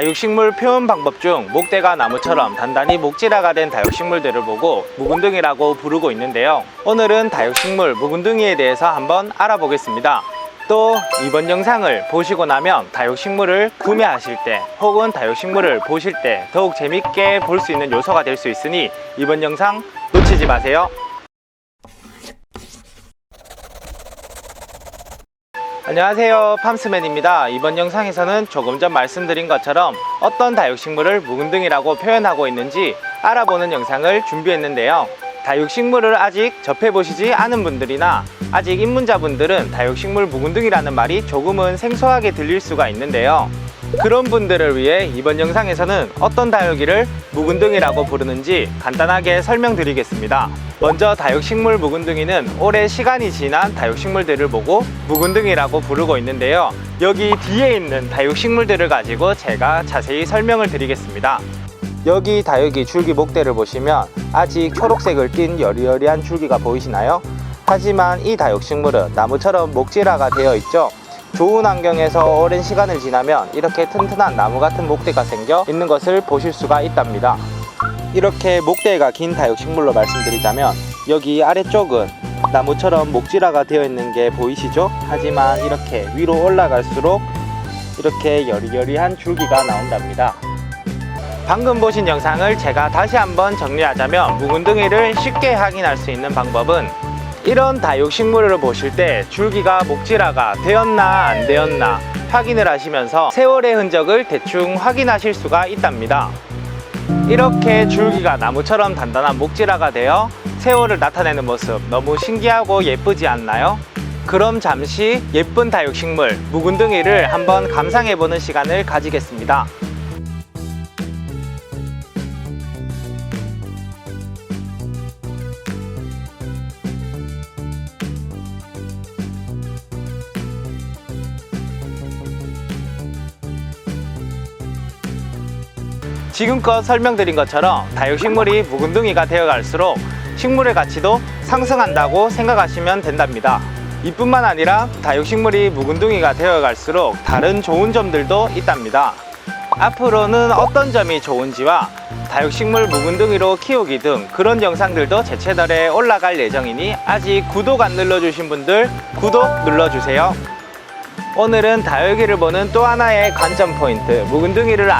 다육식물 표현 방법 중 목대가 나무처럼 단단히 목질화가 된 다육식물들을 보고 묵은둥이라고 부르고 있는데요. 오늘은 다육식물 묵은둥이에 대해서 한번 알아보겠습니다. 또 이번 영상을 보시고 나면 다육식물을 구매하실 때 혹은 다육식물을 보실 때 더욱 재밌게 볼 수 있는 요소가 될 수 있으니 이번 영상 놓치지 마세요. 안녕하세요. 팜스맨입니다. 이번 영상에서는 조금 전 말씀드린 것처럼 어떤 다육식물을 묵은둥이라고 표현하고 있는지 알아보는 영상을 준비했는데요. 다육식물을 아직 접해보시지 않은 분들이나 아직 입문자분들은 다육식물 묵은둥이라는 말이 조금은 생소하게 들릴 수가 있는데요 그런 분들을 위해 이번 영상에서는 어떤 다육이를 묵은둥이라고 부르는지 간단하게 설명드리겠습니다. 먼저 다육식물 묵은둥이는 오래 시간이 지난 다육식물들을 보고 묵은둥이라고 부르고 있는데요. 여기 뒤에 있는 다육식물들을 가지고 제가 자세히 설명을 드리겠습니다. 여기 다육이 줄기 목대를 보시면 아직 초록색을 띤 여리여리한 줄기가 보이시나요? 하지만 이 다육식물은 나무처럼 목질화가 되어 있죠. 좋은 환경에서 오랜 시간을 지나면 이렇게 튼튼한 나무 같은 목대가 생겨 있는 것을 보실 수가 있답니다. 이렇게 목대가 긴 다육식물로 말씀드리자면 여기 아래쪽은 나무처럼 목질화가 되어 있는 게 보이시죠? 하지만 이렇게 위로 올라갈수록 이렇게 여리여리한 줄기가 나온답니다. 방금 보신 영상을 제가 다시 한번 정리하자면 묵은둥이를 쉽게 확인할 수 있는 방법은 이런 다육식물을 보실 때 줄기가 목질화가 되었나 안 되었나 확인을 하시면서 세월의 흔적을 대충 확인하실 수가 있답니다. 이렇게 줄기가 나무처럼 단단한 목질화가 되어 세월을 나타내는 모습 너무 신기하고 예쁘지 않나요? 그럼 잠시 예쁜 다육식물 묵은둥이를 한번 감상해보는 시간을 가지겠습니다. 지금껏 설명드린 것처럼 다육식물이 묵은둥이가 되어갈수록 식물의 가치도 상승한다고 생각하시면 된답니다. 이뿐만 아니라 다육식물이 묵은둥이가 되어갈수록 다른 좋은 점들도 있답니다. 앞으로는 어떤 점이 좋은지와 다육식물 묵은둥이로 키우기 등 그런 영상들도 제 채널에 올라갈 예정이니 아직 구독 안 눌러주신 분들 구독 눌러주세요. 오늘은 다육이를 보는 또 하나의 관점 포인트 묵은둥이를